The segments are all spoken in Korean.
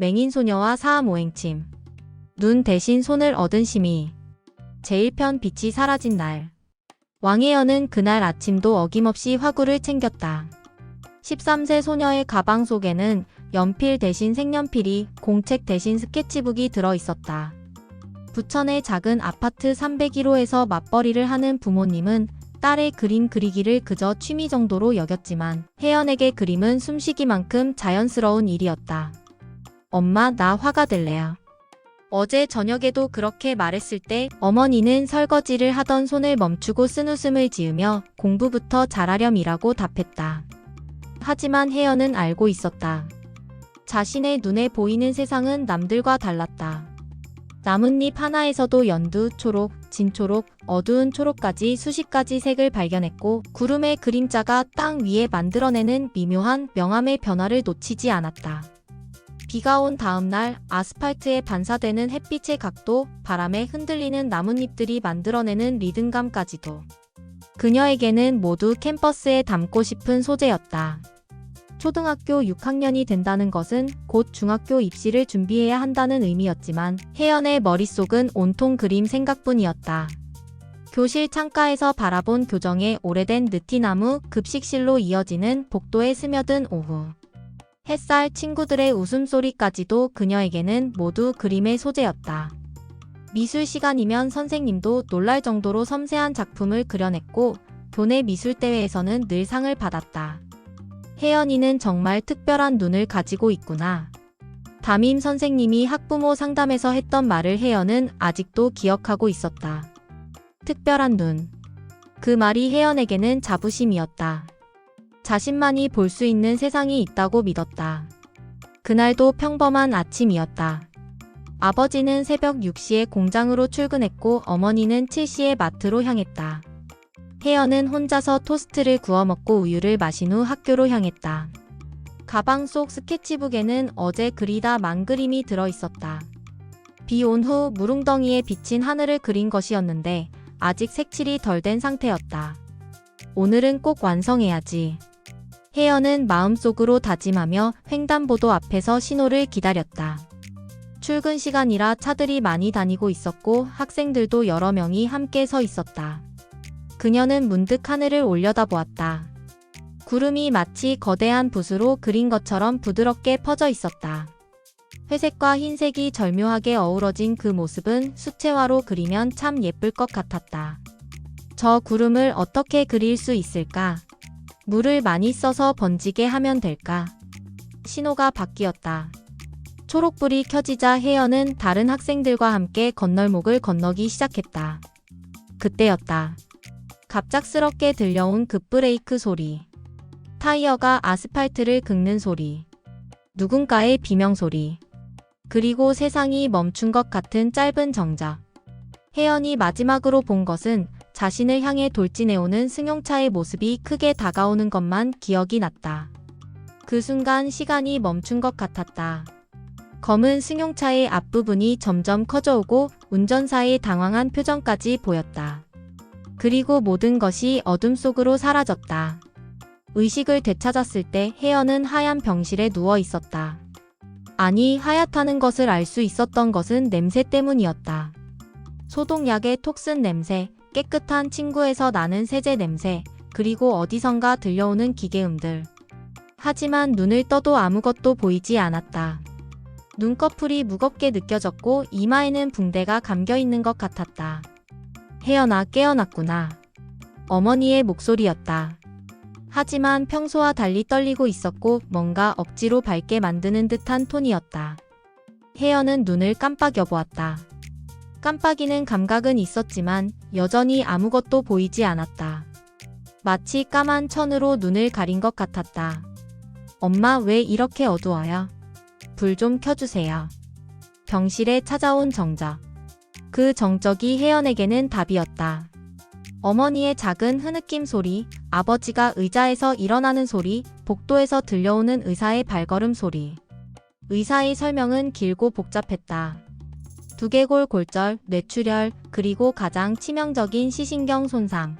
맹인 소녀와 사암 오행침. 눈 대신 손을 얻은 심이. 제1편 빛이 사라진 날. 왕혜연은 그날 아침도 어김없이 화구를 챙겼다. 13세 소녀의 가방 속에는 연필 대신 색연필이 공책 대신 스케치북이 들어 있었다. 부천의 작은 아파트 301호에서 맞벌이를 하는 부모님은 딸의 그림 그리기를 그저 취미 정도로 여겼지만 혜연에게 그림은 숨쉬기만큼 자연스러운 일이었다. 엄마, 나 화가 될래요. 어제 저녁에도 그렇게 말했을 때 어머니는 설거지를 하던 손을 멈추고 쓴 웃음을 지으며 공부부터 잘하렴이라고 답했다. 하지만 혜연은 알고 있었다. 자신의 눈에 보이는 세상은 남들과 달랐다. 나뭇잎 하나에서도 연두, 초록, 진초록, 어두운 초록까지 수십 가지 색을 발견했고 구름의 그림자가 땅 위에 만들어내는 미묘한 명암의 변화를 놓치지 않았다. 비가 온 다음 날 아스팔트에 반사되는 햇빛의 각도, 바람에 흔들리는 나뭇잎들이 만들어내는 리듬감까지도. 그녀에게는 모두 캠퍼스에 담고 싶은 소재였다. 초등학교 6학년이 된다는 것은 곧 중학교 입시를 준비해야 한다는 의미였지만 혜연의 머릿속은 온통 그림 생각뿐이었다. 교실 창가에서 바라본 교정의 오래된 느티나무 급식실로 이어지는 복도에 스며든 오후. 햇살 친구들의 웃음소리까지도 그녀에게는 모두 그림의 소재였다. 미술 시간이면 선생님도 놀랄 정도로 섬세한 작품을 그려냈고 교내 미술대회에서는 늘 상을 받았다. 혜연이는 정말 특별한 눈을 가지고 있구나. 담임 선생님이 학부모 상담에서 했던 말을 혜연은 아직도 기억하고 있었다. 특별한 눈. 그 말이 혜연에게는 자부심이었다. 자신만이 볼 수 있는 세상이 있다고 믿었다. 그날도 평범한 아침이었다. 아버지는 새벽 6시에 공장으로 출근했고 어머니는 7시에 마트로 향했다. 혜연은 혼자서 토스트를 구워 먹고 우유를 마신 후 학교로 향했다. 가방 속 스케치북에는 어제 그리다 만 그림이 들어 있었다. 비 온 후 무릉덩이에 비친 하늘을 그린 것이었는데 아직 색칠이 덜 된 상태였다. 오늘은 꼭 완성해야지. 혜연은 마음속으로 다짐하며 횡단보도 앞에서 신호를 기다렸다. 출근 시간이라 차들이 많이 다니고 있었고 학생들도 여러 명이 함께 서 있었다. 그녀는 문득 하늘을 올려다보았다. 구름이 마치 거대한 붓으로 그린 것처럼 부드럽게 퍼져 있었다. 회색과 흰색이 절묘하게 어우러진 그 모습은 수채화로 그리면 참 예쁠 것 같았다. 저 구름을 어떻게 그릴 수 있을까? 물을 많이 써서 번지게 하면 될까? 신호가 바뀌었다. 초록불이 켜지자 혜연은 다른 학생들과 함께 건널목을 건너기 시작했다. 그때였다. 갑작스럽게 들려온 급브레이크 소리. 타이어가 아스팔트를 긁는 소리. 누군가의 비명 소리. 그리고 세상이 멈춘 것 같은 짧은 정적. 혜연이 마지막으로 본 것은 자신을 향해 돌진해오는 승용차의 모습이 크게 다가오는 것만 기억이 났다. 그 순간 시간이 멈춘 것 같았다. 검은 승용차의 앞부분이 점점 커져오고 운전사의 당황한 표정까지 보였다. 그리고 모든 것이 어둠 속으로 사라졌다. 의식을 되찾았을 때 혜연은 하얀 병실에 누워 있었다. 아니, 하얗다는 것을 알 수 있었던 것은 냄새 때문이었다. 소독약의 톡쓴 냄새, 깨끗한 친구에서 나는 세제 냄새, 그리고 어디선가 들려오는 기계음들. 하지만 눈을 떠도 아무것도 보이지 않았다. 눈꺼풀이 무겁게 느껴졌고 이마에는 붕대가 감겨 있는 것 같았다. 혜연아 깨어났구나. 어머니의 목소리였다. 하지만 평소와 달리 떨리고 있었고 뭔가 억지로 밝게 만드는 듯한 톤이었다. 혜연은 눈을 깜빡여 보았다. 깜빡이는 감각은 있었지만 여전히 아무것도 보이지 않았다. 마치 까만 천으로 눈을 가린 것 같았다. 엄마 왜 이렇게 어두워요? 불 좀 켜주세요. 병실에 찾아온 정적. 그 정적이 혜연에게는 답이었다. 어머니의 작은 흐느낌 소리, 아버지가 의자에서 일어나는 소리, 복도에서 들려오는 의사의 발걸음 소리. 의사의 설명은 길고 복잡했다. 두개골 골절, 뇌출혈, 그리고 가장 치명적인 시신경 손상.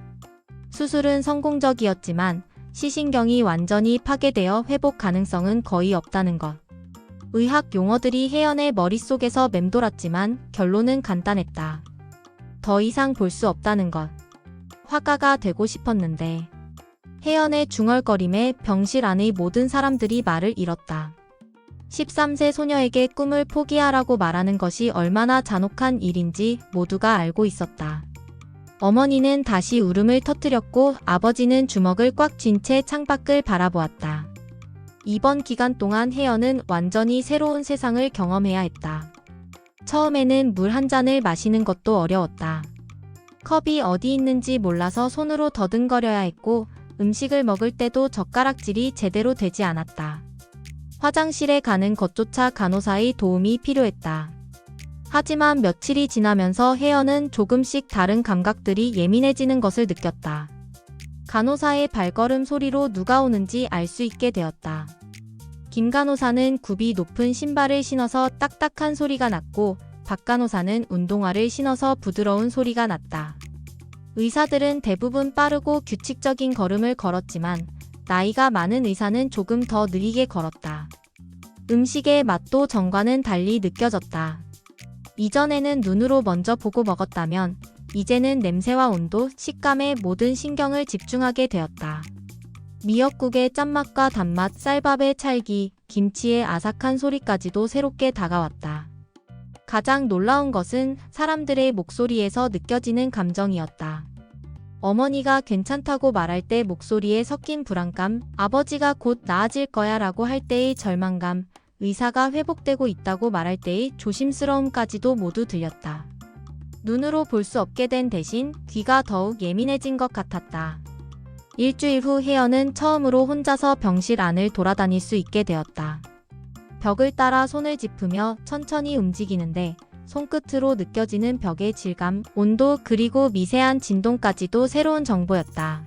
수술은 성공적이었지만 시신경이 완전히 파괴되어 회복 가능성은 거의 없다는 것. 의학 용어들이 혜연의 머릿속에서 맴돌았지만 결론은 간단했다. 더 이상 볼 수 없다는 것. 화가가 되고 싶었는데 혜연의 중얼거림에 병실 안의 모든 사람들이 말을 잃었다. 13세 소녀에게 꿈을 포기하라고 말하는 것이 얼마나 잔혹한 일인지 모두가 알고 있었다. 어머니는 다시 울음을 터뜨렸고 아버지는 주먹을 꽉 쥔 채 창밖을 바라보았다. 이번 기간 동안 혜연은 완전히 새로운 세상을 경험해야 했다. 처음에는 물 한 잔을 마시는 것도 어려웠다. 컵이 어디 있는지 몰라서 손으로 더듬거려야 했고 음식을 먹을 때도 젓가락질이 제대로 되지 않았다. 화장실에 가는 것조차 간호사의 도움이 필요했다. 하지만 며칠이 지나면서 혜연은 조금씩 다른 감각들이 예민해지는 것을 느꼈다. 간호사의 발걸음 소리로 누가 오는지 알 수 있게 되었다. 김 간호사는 굽이 높은 신발을 신어서 딱딱한 소리가 났고 박 간호사는 운동화를 신어서 부드러운 소리가 났다. 의사들은 대부분 빠르고 규칙적인 걸음을 걸었지만 나이가 많은 의사는 조금 더 느리게 걸었다. 음식의 맛도 전과는 달리 느껴졌다. 이전에는 눈으로 먼저 보고 먹었다면 이제는 냄새와 온도, 식감에 모든 신경을 집중하게 되었다. 미역국의 짠맛과 단맛, 쌀밥의 찰기, 김치의 아삭한 소리까지도 새롭게 다가왔다. 가장 놀라운 것은 사람들의 목소리에서 느껴지는 감정이었다. 어머니가 괜찮다고 말할 때 목소리에 섞인 불안감, 아버지가 곧 나아질 거야 라고 할 때의 절망감, 의사가 회복되고 있다고 말할 때의 조심스러움까지도 모두 들렸다. 눈으로 볼 수 없게 된 대신 귀가 더욱 예민해진 것 같았다. 일주일 후 혜연은 처음으로 혼자서 병실 안을 돌아다닐 수 있게 되었다. 벽을 따라 손을 짚으며 천천히 움직이는데 손끝으로 느껴지는 벽의 질감, 온도 그리고 미세한 진동까지도 새로운 정보였다.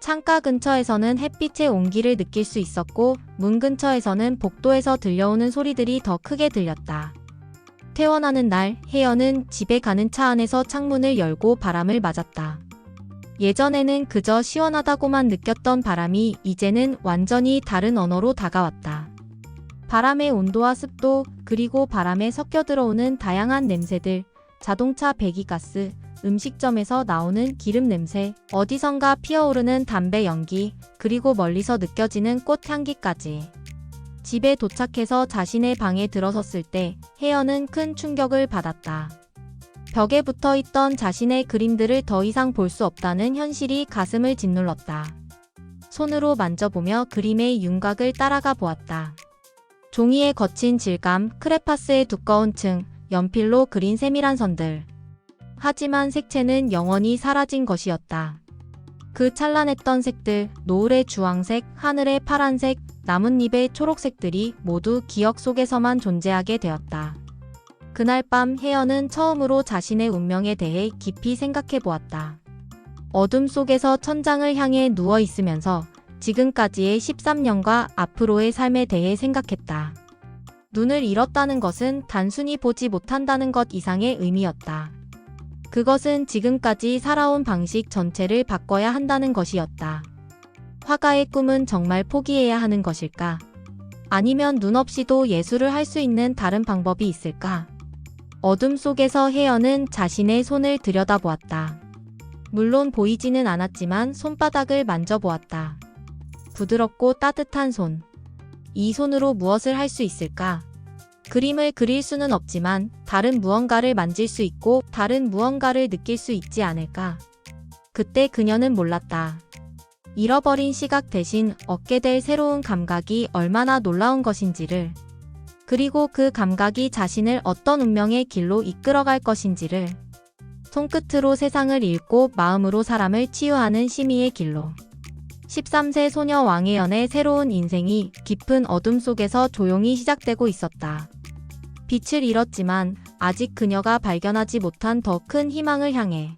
창가 근처에서는 햇빛의 온기를 느낄 수 있었고 문 근처에서는 복도에서 들려오는 소리들이 더 크게 들렸다. 퇴원하는 날 혜연은 집에 가는 차 안에서 창문을 열고 바람을 맞았다. 예전에는 그저 시원하다고만 느꼈던 바람이 이제는 완전히 다른 언어로 다가왔다. 바람의 온도와 습도, 그리고 바람에 섞여 들어오는 다양한 냄새들, 자동차 배기가스, 음식점에서 나오는 기름 냄새, 어디선가 피어오르는 담배 연기, 그리고 멀리서 느껴지는 꽃 향기까지. 집에 도착해서 자신의 방에 들어섰을 때 혜연은 큰 충격을 받았다. 벽에 붙어 있던 자신의 그림들을 더 이상 볼 수 없다는 현실이 가슴을 짓눌렀다. 손으로 만져보며 그림의 윤곽을 따라가 보았다. 종이의 거친 질감, 크레파스의 두꺼운 층, 연필로 그린 세밀한 선들. 하지만 색채는 영원히 사라진 것이었다. 그 찬란했던 색들, 노을의 주황색, 하늘의 파란색, 나뭇잎의 초록색들이 모두 기억 속에서만 존재하게 되었다. 그날 밤 혜연은 처음으로 자신의 운명에 대해 깊이 생각해 보았다. 어둠 속에서 천장을 향해 누워 있으면서 지금까지의 13년과 앞으로의 삶에 대해 생각했다. 눈을 잃었다는 것은 단순히 보지 못한다는 것 이상의 의미였다. 그것은 지금까지 살아온 방식 전체를 바꿔야 한다는 것이었다. 화가의 꿈은 정말 포기해야 하는 것일까? 아니면 눈 없이도 예술을 할 수 있는 다른 방법이 있을까? 어둠 속에서 혜연은 자신의 손을 들여다보았다. 물론 보이지는 않았지만 손바닥을 만져보았다. 부드럽고 따뜻한 손. 이 손으로 무엇을 할 수 있을까? 그림을 그릴 수는 없지만 다른 무언가를 만질 수 있고 다른 무언가를 느낄 수 있지 않을까? 그때 그녀는 몰랐다. 잃어버린 시각 대신 얻게 될 새로운 감각이 얼마나 놀라운 것인지를 그리고 그 감각이 자신을 어떤 운명의 길로 이끌어갈 것인지를 손끝으로 세상을 읽고 마음으로 사람을 치유하는 심의의 길로 13세 소녀 왕혜연의 새로운 인생이 깊은 어둠 속에서 조용히 시작되고 있었다. 빛을 잃었지만 아직 그녀가 발견하지 못한 더 큰 희망을 향해